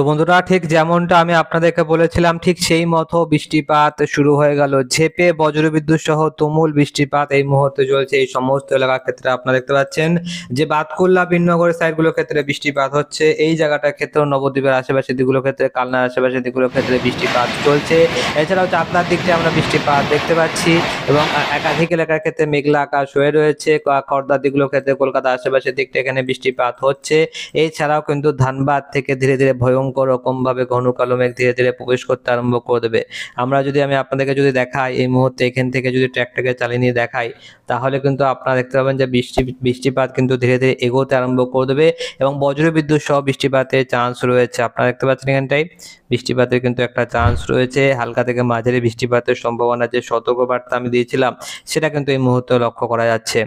তো বন্ধুরা, ঠিক যেমনটা আমি আপনাদেরকে বলেছিলাম, ঠিক সেই মতো বৃষ্টিপাত শুরু হয়ে গেল। ঝেপে বজ্রবিদ্যুৎ সহ তুমুল বৃষ্টিপাত এই মুহূর্তে চলছে এই সমস্ত এলাকার ক্ষেত্রে। আপনারা দেখতে পাচ্ছেন যে বাতকুল্লা, বিনগরের সাইডগুলোর ক্ষেত্রে বৃষ্টিপাত হচ্ছে। এই জায়গাটার ক্ষেত্রেও নবদ্বীপের আশেপাশে দিকগুলোর ক্ষেত্রে, কালনার আশেপাশে দিকগুলোর ক্ষেত্রে বৃষ্টিপাত চলছে। এছাড়াও চাকদার দিকটা আমরা বৃষ্টিপাত দেখতে পাচ্ছি এবং একাধিক এলাকার ক্ষেত্রে মেঘলা আকাশ হয়ে রয়েছে। খড়দার দিকগুলোর ক্ষেত্রে কলকাতা আশেপাশের দিকটা এখানে বৃষ্টিপাত হচ্ছে। এছাড়াও কিন্তু ধানবাদ থেকে ধীরে ধীরে ভয়ঙ্কর রকম ভাবে ঘন কালো মেঘ ধীরে ধীরে প্রবেশ করতে আরম্ভ করে দেবে। আমরা যদি, আমি আপনাদেরকে যদি দেখাই এই মুহূর্তে, এখান থেকে যদি ট্র্যাকটাকে চালিয়ে নিয়ে দেখাই, তাহলে কিন্তু আপনারা দেখতে পাবেন যে বৃষ্টি, বৃষ্টিপাত কিন্তু ধীরে ধীরে এগোতে আরম্ভ করে দেবে এবং বজ্রবিদ্যুৎ সহ বৃষ্টিপাতের চান্স রয়েছে। আপনারা দেখতে পাচ্ছেন এখানটাই বৃষ্টিপাতের কিন্তু একটা চান্স রয়েছে। হালকা থেকে মাঝারি বৃষ্টিপাতের সম্ভাবনা যে সতর্কবার্তা আমি দিয়েছিলাম, সেটা কিন্তু এই মুহূর্তে লক্ষ্য করা যাচ্ছে।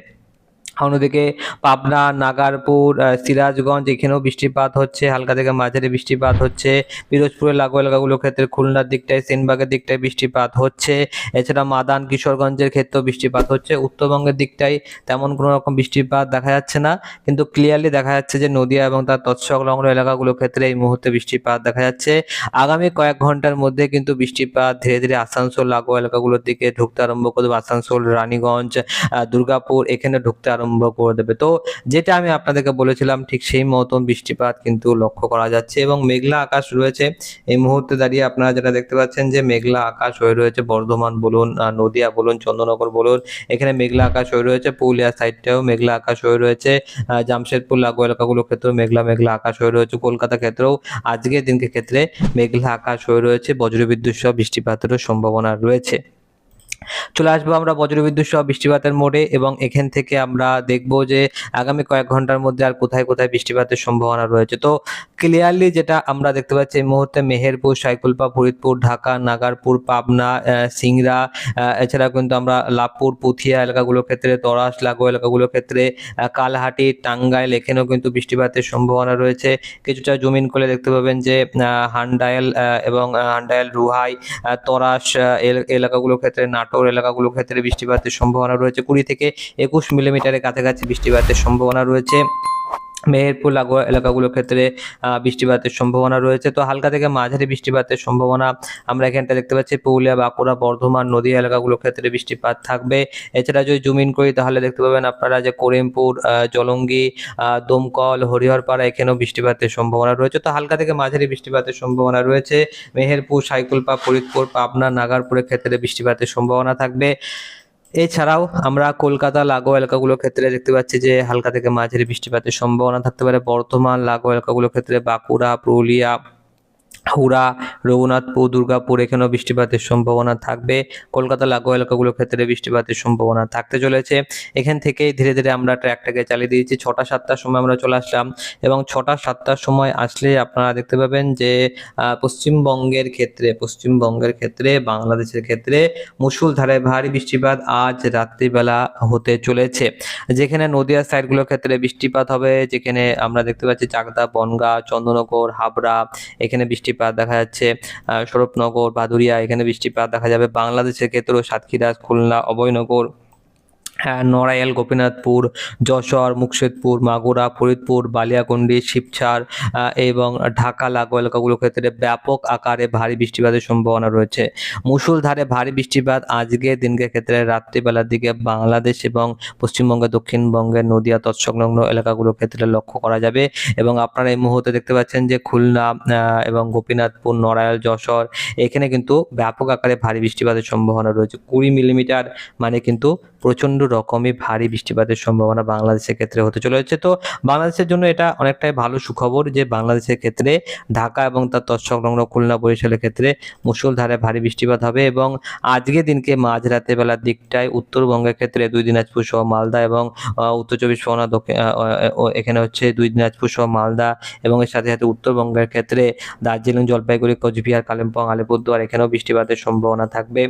অন্যদিকে পাবনা, নাগারপুর সিরাজগঞ্জ, এখানেও বৃষ্টিপাত হচ্ছে, হালকা থেকে মাঝারি বৃষ্টিপাত হচ্ছে। পিরোজপুরের লাগু এলাকাগুলোর ক্ষেত্রে খুলনার দিকটায়, সেনবাগের দিকটায় বৃষ্টিপাত হচ্ছে। এছাড়া মাদান, কিশোরগঞ্জের ক্ষেত্রেও বৃষ্টিপাত হচ্ছে। উত্তরবঙ্গের দিকটায় তেমন কোনো রকম বৃষ্টিপাত দেখা যাচ্ছে না। কিন্তু ক্লিয়ারলি দেখা যাচ্ছে যে নদিয়া এবং তার তৎসংলগ্ন এলাকাগুলোর ক্ষেত্রে এই মুহূর্তে বৃষ্টিপাত দেখা যাচ্ছে। আগামী কয়েক ঘণ্টার মধ্যে কিন্তু বৃষ্টিপাত ধীরে ধীরে আসানসোল লাগু এলাকাগুলোর দিকে ঢুকতে আরম্ভ করবে। আসানসোল, রানীগঞ্জ দুর্গাপুর এখানে ঢুকতে আরম্ভ করে দেবে। তো যেটা আমি আপনাদেরকে বলেছিলাম, ঠিক সেই মতন বৃষ্টিপাত কিন্তু লক্ষ্য করা যাচ্ছে এবং মেঘলা আকাশ রয়েছে। এই মুহূর্তে দাঁড়িয়ে আপনারা যেটা দেখতে পাচ্ছেন যে, মেঘলা আকাশ হয়ে রয়েছে বর্ধমান বলুন নদিয়া বলুন, চন্দ্রনগর বলুন, এখানে মেঘলা আকাশ হয়ে রয়েছে, পুরুলিয়া সাইডটাও মেঘলা আকাশ হয়ে রয়েছে জামশেদপুর লাগু এলাকাগুলোর ক্ষেত্রেও মেঘলা মেঘলা আকাশ হয়ে রয়েছে, কলকাতা ক্ষেত্রেও আজকের দিনকে ক্ষেত্রে মেঘলা আকাশ হয়ে রয়েছে, বজ্রবিদ্যুৎ সহ বৃষ্টিপাতেরও সম্ভাবনা রয়েছে। চলে আসব আমরা বজ্রবিদ্যুৎ সহ বৃষ্টিপাতের মোড়ে এবং এখান থেকে আমরা দেখব যে আগামী কয়েক ঘণ্টার মধ্যে আর কোথায় কোথায় বৃষ্টিপাতের সম্ভাবনা রয়েছে। তো ক্লিয়ারলি যেটা আমরা দেখতে পাচ্ছি এই মুহূর্তে মেহেরপুর সাইকুলপা ফরিদপুর, ঢাকা, নাগারপুর, পাবনা সিংড়া এছাড়া কিন্তু আমরা লাভপুর, পুথিয়া এলাকাগুলোর ক্ষেত্রে, তরাস লাগু এলাকাগুলোর ক্ষেত্রে কালহাটি, টাঙ্গাইল এখানেও কিন্তু বৃষ্টিপাতের সম্ভাবনা রয়েছে। কিছুটা জমিন করে দেখতে পাবেন যে হান্ডাইল এবং হান্ডাইল, রুহাই তরাস এল- এলাকাগুলোর ক্ষেত্রে, নাটোর এলাকাগুলোর ক্ষেত্রে বৃষ্টিপাতের সম্ভাবনা রয়েছে। কুড়ি থেকে একুশ মিলিমিটারের কাছাকাছি বৃষ্টিপাতের সম্ভাবনা রয়েছে। মেহেরপুর লাগোয়া এলাকাগুলোর ক্ষেত্রে বৃষ্টিপাতের সম্ভাবনা রয়েছে। তো হালকা থেকে মাঝারি বৃষ্টিপাতের সম্ভাবনা আমরা এখানটা দেখতে পাচ্ছি। পুরুলিয়া, বাঁকুড়া, বর্ধমান নদী এলাকাগুলোর ক্ষেত্রে বৃষ্টিপাত থাকবে। এছাড়া যদি জুমিন করি তাহলে দেখতে পাবেন আপনারা যে করিমপুর জলঙ্গি দমকল, হরিহরপাড়া এখানেও বৃষ্টিপাতের সম্ভাবনা রয়েছে। তো হালকা থেকে মাঝারি বৃষ্টিপাতের সম্ভাবনা রয়েছে। মেহেরপুর সাইকুলপা ফরিদপুর, পাবনা, নাগারপুরের ক্ষেত্রে বৃষ্টিপাতের সম্ভাবনা থাকবে। এছাড়াও আমরা কলকাতা লাগো এলাকাগুলোর ক্ষেত্রে দেখতে পাচ্ছি যে হালকা থেকে মাঝারি বৃষ্টিপাতের সম্ভাবনা থাকতে পারে। বর্ধমান লাগো এলাকাগুলোর ক্ষেত্রে বাঁকুড়া, পুরুলিয়া হুড়া রঘুনাথপুর, দুর্গাপুর, এখানেও বৃষ্টিপাতের সম্ভাবনা থাকবে। কলকাতা লাগো এলাকাগুলোর ক্ষেত্রে বৃষ্টিপাতের সম্ভাবনা থাকতে চলেছে। এখান থেকেই ধীরে ধীরে আমরা ট্র্যাকটাকে চালিয়ে দিয়েছি। ছটা, সাতটার সময় আমরা চলে আসলাম এবং ছটা, সাতটার সময় আসলে আপনারা দেখতে পাবেন যে পশ্চিমবঙ্গের ক্ষেত্রে পশ্চিমবঙ্গের ক্ষেত্রে, বাংলাদেশের ক্ষেত্রে মুসুলধারে ভারী বৃষ্টিপাত আজ রাত্রিবেলা হতে চলেছে। যেখানে নদিয়া সাইডগুলোর ক্ষেত্রে বৃষ্টিপাত হবে, যেখানে আমরা দেখতে পাচ্ছি চাকদা, বনগা, চন্দ্রনগর, হাবড়া, এখানে বৃষ্টিপাত দেখা যাচ্ছে সৌরভনগর বাদুরিয়া এখানে বৃষ্টিপাত দেখা যাবে বাংলাদেশের ক্ষেত্রেও সাতক্ষীরা খুলনা অভয়নগর। নড়াইল, গোপীনাথপুর, যশোর, মুকশেদপুর, মাগুরা, ফরিদপুর বালিয়াকন্ডি শিবছার এবং ঢাকা লাগো এলাকাগুলোর ক্ষেত্রে ব্যাপক আকারে ভারী বৃষ্টিপাতের সম্ভাবনা রয়েছে। মুষলধারে ভারী বৃষ্টিপাত আজকে দিনকে ক্ষেত্রে রাত্রিবেলার দিকে বাংলাদেশ এবং পশ্চিমবঙ্গের দক্ষিণবঙ্গের নদিয়া তৎসংলগ্ন এলাকাগুলোর ক্ষেত্রে লক্ষ্য করা যাবে। এবং আপনারা এই মুহূর্তে দেখতে পাচ্ছেন যে খুলনা এবং গোপীনাথপুর, নড়াইল, যশোর, এখানে কিন্তু ব্যাপক আকারে ভারী বৃষ্টিপাতের সম্ভাবনা রয়েছে। কুড়ি মিলিমিটার মানে কিন্তু প্রচণ্ড রকমের ভারী বৃষ্টিপাতের সম্ভাবনা বাংলাদেশের ক্ষেত্রে হতে চলেছে। তো বাংলাদেশের জন্য এটা অনেকটাই ভালো সুখবর যে বাংলাদেশের ক্ষেত্রে ঢাকা এবং তার তৎসংলগ্ন খুলনা বরিশালের ক্ষেত্রে মুসলধারে ভারী বৃষ্টিপাত হবে এবং আজকে দিনকে মাঝরাতে বেলার দিকটায় উত্তরবঙ্গের ক্ষেত্রে দুই দিনাজপুর সহ মালদা এবং উত্তর চব্বিশ পরগনা এখানে হচ্ছে দুই দিনাজপুর সহ মালদা এবং এর সাথে সাথে উত্তরবঙ্গের ক্ষেত্রে দার্জিলিং, জলপাইগুড়ি, কোচবিহার, কালিম্পং, আলিপুরদুয়ার এখানেও বৃষ্টিপাতের সম্ভাবনা থাকবে।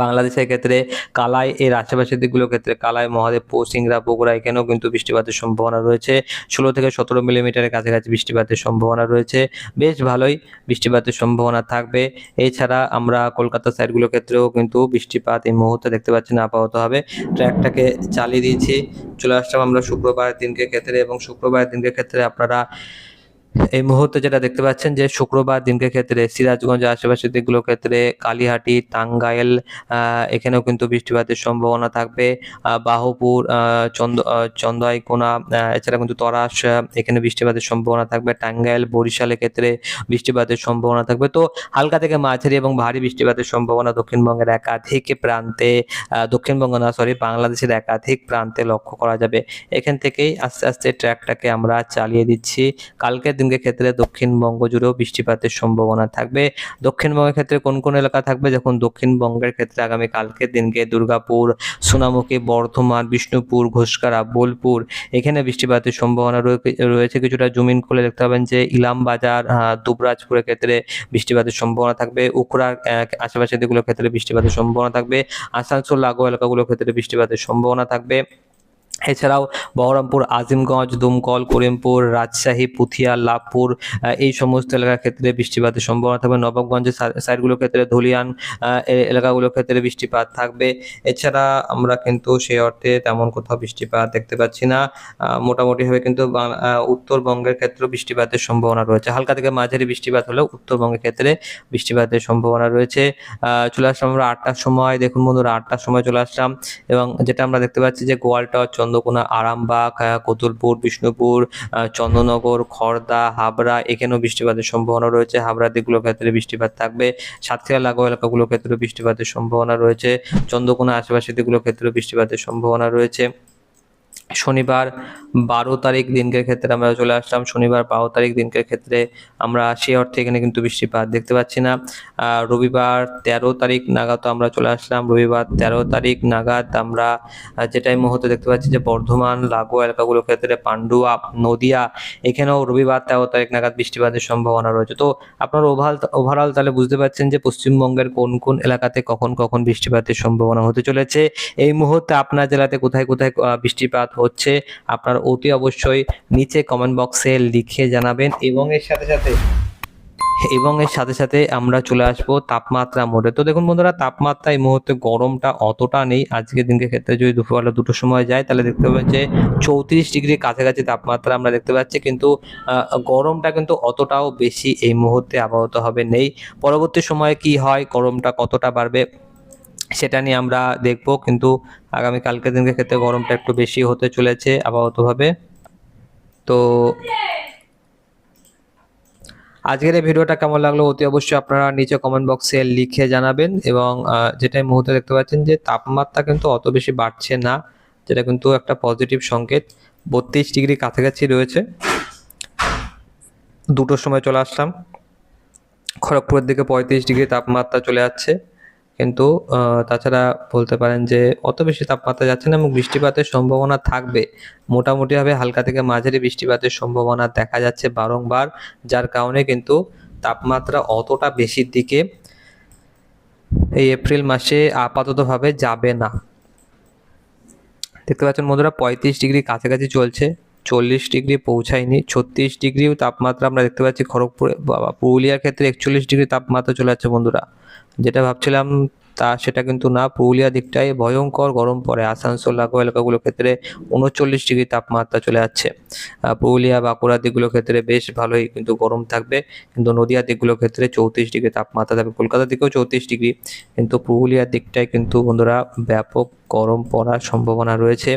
বাংলাদেশের ক্ষেত্রে কালাই, এর আশেপাশের দিকগুলোর ক্ষেত্রে কালাই মহাদেবপুর সিংড়া বগুড়া এখানেও কিন্তু বৃষ্টিপাতের সম্ভাবনা রয়েছে? ষোলো থেকে সতেরো মিলিমিটারের কাছাকাছি বৃষ্টিপাতের সম্ভাবনা রয়েছে। বেশ ভালোই বৃষ্টিপাতের সম্ভাবনা থাকবে। এছাড়া আমরা কলকাতা সাইডগুলোর ক্ষেত্রেও কিন্তু বৃষ্টিপাত এই মুহূর্তে দেখতে পাচ্ছি না আপাতত হবে। ট্র্যাকটাকে চালিয়ে দিয়েছি। চলে আসলাম আমরা শুক্রবার দিনকে ক্ষেত্রে এবং শুক্রবার দিনকে ক্ষেত্রে আপনারা এই মুহূর্তে যেটা দেখতে পাচ্ছেন যে শুক্রবার দিনকে ক্ষেত্রে সিরাজগঞ্জ আশেপাশের দিকগুলোর ক্ষেত্রে কালীহাটি, টাঙ্গাইল এখানেও কিন্তু বৃষ্টিপাতের সম্ভাবনা থাকবে। বাহুপুর চন্দ চন্দাইকোনা এছাড়া কিন্তু তরাস এখানে বৃষ্টিপাতের সম্ভাবনা থাকবে। টাঙ্গাইল বরিশালের ক্ষেত্রে বৃষ্টিপাতের সম্ভাবনা থাকবে। তো হালকা থেকে মাঝারি এবং ভারী বৃষ্টিপাতের সম্ভাবনা দক্ষিণবঙ্গের একাধিক প্রান্তে দক্ষিণবঙ্গ না সরি বাংলাদেশের একাধিক প্রান্তে লক্ষ্য করা যাবে। এখান থেকেই আস্তে আস্তে ট্র্যাকটাকে আমরা চালিয়ে দিচ্ছি। কালকের দিনকে ক্ষেত্রে দক্ষিণবঙ্গ জুড়েও বৃষ্টিপাতের সম্ভাবনা থাকবে। দক্ষিণবঙ্গের ক্ষেত্রে কোন কোন এলাকা থাকবে? যখন দক্ষিণবঙ্গের ক্ষেত্রে আগামী কালকের দিনকে দুর্গাপুর সোনামুখী বর্ধমান বিষ্ণুপুর ঘোষকারা বোলপুর এখানে বৃষ্টিপাতের সম্ভাবনা রয়েছে কিছুটা জমিন খুলে দেখতে পাবেন যে ইলামবাজার দুবরাজপুরের ক্ষেত্রে বৃষ্টিপাতের সম্ভাবনা থাকবে। উখড়ার আহ, আশেপাশের দিকগুলোর ক্ষেত্রে বৃষ্টিপাতের সম্ভাবনা থাকবে। আসানসোল লাগোয়া এলাকাগুলোর ক্ষেত্রে বৃষ্টিপাতের সম্ভাবনা থাকবে। এছাড়াও বহরমপুর, আজিমগঞ্জ, দুমকল, করিমপুর, রাজশাহী, পুথিয়া লাভপুর এই সমস্ত এলাকার ক্ষেত্রে বৃষ্টিপাতের সম্ভাবনা থাকবে। নবাবগঞ্জের সাইডগুলোর ক্ষেত্রে ধুলিয়ান এলাকাগুলোর ক্ষেত্রে বৃষ্টিপাত থাকবে। এছাড়া আমরা কিন্তু সেই অর্থে তেমন কোথাও বৃষ্টিপাত দেখতে পাচ্ছি না। মোটামুটিভাবে কিন্তু উত্তরবঙ্গের ক্ষেত্রেও বৃষ্টিপাতের সম্ভাবনা রয়েছে। হালকা থেকে মাঝারি বৃষ্টিপাত হলেও উত্তরবঙ্গের ক্ষেত্রে বৃষ্টিপাতের সম্ভাবনা রয়েছে। চলে আসলাম আমরা আটটার সময়। দেখুন বন্ধুরা, আটটার সময় চলে আসলাম এবং যেটা আমরা দেখতে পাচ্ছি যে গোয়ালটর চন্দ্রকোনা, আরামবাগ কতুলপুর, বিষ্ণুপুর চন্দ্রনগর খড়দা হাবড়া, এখানেও বৃষ্টিপাতের সম্ভাবনা রয়েছে। হাবড়া দিকগুলোর ক্ষেত্রে বৃষ্টিপাত থাকবে। সাতক্ষীরা, লাগোয়া এলাকাগুলোর ক্ষেত্রে বৃষ্টিপাতের সম্ভাবনা রয়েছে। চন্দ্রকোনা আশেপাশে দিকগুলোর ক্ষেত্রে বৃষ্টিপাতের সম্ভাবনা রয়েছে। শনিবার বারো তারিখ দিনকের ক্ষেত্রে আমরা চলে আসলাম। শনিবার বারো তারিখ দিনকের ক্ষেত্রে আমরা সে অর্থে এখানে কিন্তু বৃষ্টিপাত দেখতে পাচ্ছি না। রবিবার তেরো তারিখ নাগাদ আমরা চলে আসলাম। রবিবার তেরো তারিখ নাগাদ আমরা যেটাই যেটা মুহূর্তে দেখতে পাচ্ছি যে বর্ধমান, লাগোয়া এলাকাগুলোর ক্ষেত্রে পান্ডুয়া, নদিয়া, এখানেও রবিবার তেরো তারিখ নাগাদ বৃষ্টিপাতের সম্ভাবনা রয়েছে। তো আপনার ওভার ওভারঅল তাহলে বুঝতে পারছেন যে পশ্চিমবঙ্গের কোন কোন এলাকাতে কখন কখন বৃষ্টিপাতের সম্ভাবনা হতে চলেছে। এই মুহূর্তে আপনার জেলাতে কোথায় কোথায় বৃষ্টিপাত হচ্ছে, আপনার অতি অবশ্যই নিচে কমেন্ট বক্সে লিখে জানাবেন এবং এর সাথে সাথে, এবং এর সাথে সাথে আমরা চলে আসব তাপমাত্রা মোডে। তো দেখুন বন্ধুরা, তাপমাত্রা এই মুহূর্তে গরমটা অতটা নেই। আজকের দিনকে ক্ষেত্রে যদি দুপুরবেলা দুটোর সময় যায়, তাহলে দেখতে পাবেন যে চৌত্রিশ ডিগ্রি কাছাকাছি তাপমাত্রা আমরা দেখতে পাচ্ছি। কিন্তু গরমটা কিন্তু অতটাও বেশি এই মুহূর্তে আবহাওয়া হবে নেই। পরবর্তী সময়ে কি হয়, গরমটা কতটা বাড়বে সেটা নিয়ে আমরা দেখব, কিন্তু আগামী কালকের দিনকে ক্ষেত্রে গরমটা একটু বেশি হতে চলেছে আবহাওয়াতভাবে তো আজকের এই ভিডিওটা কেমন লাগল অতি অবশ্যই আপনারা নিচে কমেন্ট বক্সে লিখে জানাবেন এবং যেটা মুহূর্তে দেখতে পাচ্ছেন যে তাপমাত্রা কিন্তু অত বেশি বাড়ছে না, যেটা কিন্তু একটা পজিটিভ সংকেত। বত্রিশ ডিগ্রি কাছাকাছি রয়েছে। দুটোর সময় চলে আসলাম। খড়গপুরের দিকে পঁয়ত্রিশ ডিগ্রি তাপমাত্রা চলে যাচ্ছে কিন্তু তাছাড়া বলতে পারেন যে অত বেশি তাপমাত্রা যাচ্ছে না এবং বৃষ্টিপাতের সম্ভাবনা থাকবে। মোটামুটিভাবে হালকা থেকে মাঝারি বৃষ্টিপাতের সম্ভাবনা দেখা যাচ্ছে বারংবার, যার কারণে কিন্তু তাপমাত্রা অতটা বেশির দিকে এই এপ্রিল মাসে আপাততভাবে যাবে না। দেখতে পাচ্ছেন বন্ধুরা, পঁয়ত্রিশ ডিগ্রি কাছাকাছি চলছে, চল্লিশ ডিগ্রি পৌঁছায়নি, ছত্রিশ ডিগ্রি তাপমাত্রা আমরা দেখতে পাচ্ছি খড়গপুরে পুরুলিয়ার ক্ষেত্রে একচল্লিশ ডিগ্রি তাপমাত্রা চলে যাচ্ছে বন্ধুরা। যেটা ভাবছিলাম তা সেটা কিন্তু না। পুরুলিয়া দিকটায় ভয়ঙ্কর গরম পড়ে। আসানসোল লাগোয়া এলাকাগুলোর ক্ষেত্রে উনচল্লিশ ডিগ্রি তাপমাত্রা চলে যাচ্ছে। পুরুলিয়া বাঁকুড়া দিকগুলোর ক্ষেত্রে বেশ ভালোই কিন্তু গরম থাকবে। কিন্তু নদিয়া দিকগুলোর ক্ষেত্রে চৌত্রিশ ডিগ্রি তাপমাত্রা থাকবে। কলকাতা দিকেও চৌত্রিশ ডিগ্রি। কিন্তু পুরুলিয়ার দিকটায় কিন্তু বন্ধুরা ব্যাপক গরম পড়ার সম্ভাবনা রয়েছে।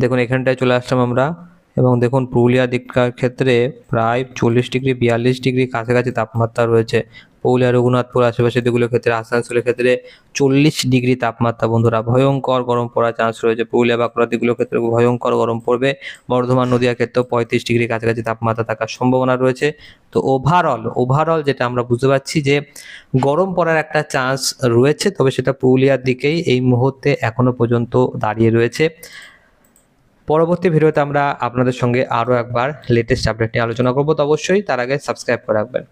দেখুন, এখানটায় চলে আসলাম আমরা। এবং দেখুন পুরুলিয়া দিককার ক্ষেত্রে প্রায় চল্লিশ ডিগ্রি, বিয়াল্লিশ ডিগ্রি কাছাকাছি তাপমাত্রা রয়েছে। পুরুলিয়া, রঘুনাথপুর আশেপাশে দিকগুলোর ক্ষেত্রে, আসানসোলের ক্ষেত্রে চল্লিশ ডিগ্রি তাপমাত্রা বন্ধুরা। ভয়ঙ্কর গরম পড়ার চান্স রয়েছে। পুরুলিয়া, বাঁকুড়া দিকগুলোর ক্ষেত্রে ভয়ঙ্কর গরম পড়বে। বর্ধমান নদীয়ার ক্ষেত্রেও পঁয়ত্রিশ ডিগ্রি কাছাকাছি তাপমাত্রা থাকার সম্ভাবনা রয়েছে। তো ওভারঅল ওভারঅল যেটা আমরা বুঝতে পারছি যে গরম পড়ার একটা চান্স রয়েছে, তবে সেটা পুরুলিয়ার দিকেই এই মুহূর্তে এখনও পর্যন্ত দাঁড়িয়ে রয়েছে। পরবর্তী ভিডিওতে আমরা আপনাদের সঙ্গে আরও একবার লেটেস্ট আপডেট নিয়ে আলোচনা করব, তো অবশ্যই তার আগে সাবস্ক্রাইব করে রাখবেন।